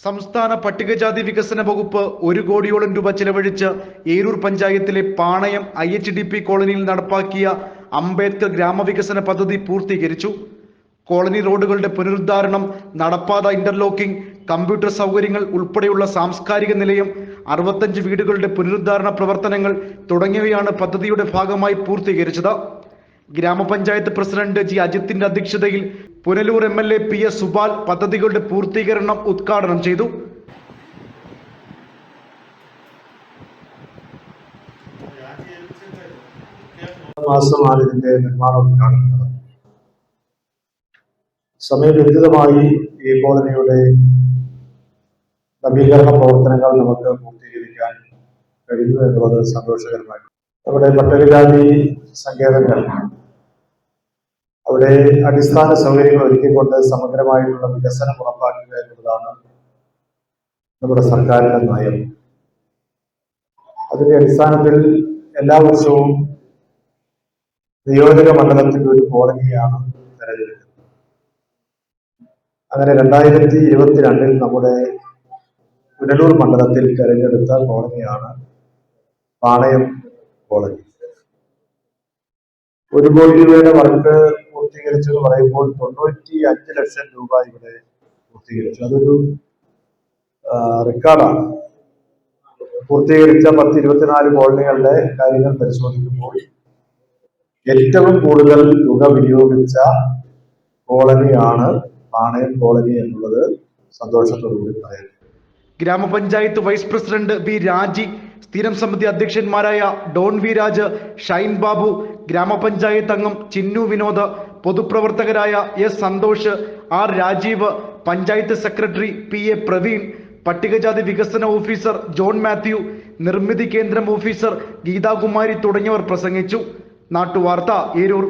സംസ്ഥാന പട്ടികജാതി വികസന വകുപ്പ് ഒരു കോടിയോളം രൂപ ചെലവഴിച്ച് ഏരൂർ പഞ്ചായത്തിലെ Panayam I H D P കോളനിയിൽ നടപ്പാക്കിയ അംബേദ്കർ ഗ്രാമവികസന പദ്ധതി പൂർത്തീകരിച്ചു. കോളനി റോഡുകളുടെ പുനരുദ്ധാരണം നടപ്പാത ഇന്റർലോക്കിംഗ് കമ്പ്യൂട്ടർ സൗകര്യങ്ങൾ ഉൾപ്പെടെയുള്ള സാംസ്കാരിക നിലയം അറുപത്തഞ്ച് വീടുകളുടെ പുനരുദ്ധാരണ പ്രവർത്തനങ്ങൾ തുടങ്ങിയവയാണ് പദ്ധതിയുടെ ഭാഗമായി പൂർത്തീകരിച്ചത്. ഗ്രാമപഞ്ചായത്ത് പ്രസിഡന്റ് ജി അജിത്തിന്റെ അധ്യക്ഷതയിൽ Punalur M L A P S Supal പദ്ധതികളുടെ പൂർത്തീകരണം ഉദ്ഘാടനം ചെയ്തു. മാസമാണ് ഇതിന്റെ നിർമ്മാണ ഉദ്ഘാടനം സമയബന്ധിതമായി ഈ കോളനിയുടെ നവീകരണ പ്രവർത്തനങ്ങൾ നമുക്ക് പൂർത്തീകരിക്കാൻ കഴിഞ്ഞു എന്നുള്ളത് സന്തോഷകരമായി നമ്മുടെ പട്ടികജാതി സങ്കേതങ്ങൾ അവിടെ അടിസ്ഥാന സൗകര്യങ്ങൾ ഒരുക്കിക്കൊണ്ട് സമഗ്രമായിട്ടുള്ള വികസനം ഉറപ്പാക്കുക എന്നുള്ളതാണ് നമ്മുടെ സർക്കാരിന്റെ നയം. അതിന്റെ അടിസ്ഥാനത്തിൽ എല്ലാ വർഷവും നിയോജക മണ്ഡലത്തിൽ ഒരു കോളനിയാണ് തെരഞ്ഞെടുക്കുന്നത്. അങ്ങനെ രണ്ടായിരത്തി ഇരുപത്തിരണ്ടിൽ നമ്മുടെ പുനലൂർ മണ്ഡലത്തിൽ തെരഞ്ഞെടുത്ത കോളനിയാണ് പാളയം കോളനി ഒരു കോടി രൂപയുടെ വർക്ക് പൂർത്തീകരിച്ചു എന്ന് പറയുമ്പോൾ തൊണ്ണൂറ്റി അഞ്ച് ലക്ഷം രൂപ ഇവിടെ പൂർത്തീകരിച്ചു. അതൊരു റെക്കോർഡാണ്. പൂർത്തീകരിച്ച പത്ത് ഇരുപത്തിനാല് കോളനികളുടെ കാര്യങ്ങൾ പരിശോധിക്കുമ്പോൾ ഏറ്റവും കൂടുതൽ തുക വിനിയോഗിച്ച കോളനിയാണ് പാണയം കോളനി എന്നുള്ളത് സന്തോഷത്തോടുകൂടി പറയാം ഗ്രാമപഞ്ചായത്ത് വൈസ് പ്രസിഡന്റ് വി രാജി സ്ഥിരം സമിതി അധ്യക്ഷന്മാരായ ഡോൺ വി രാജ് ഷൈൻ ബാബു ഗ്രാമപഞ്ചായത്ത് അംഗം Chinnu Vinod പൊതുപ്രവർത്തകരായ S Santhosh R Rajeev panchayat secretary P A Praveen പട്ടികജാതി വികസന ഓഫീസർ ജോൺ മാത്യു നിർമ്മിതി കേന്ദ്രം ഓഫീസർ ഗീതാകുമാരി തുടങ്ങിയവർ പ്രസംഗിച്ചു. നാട്ടുവാർത്ത ഏരൂർ.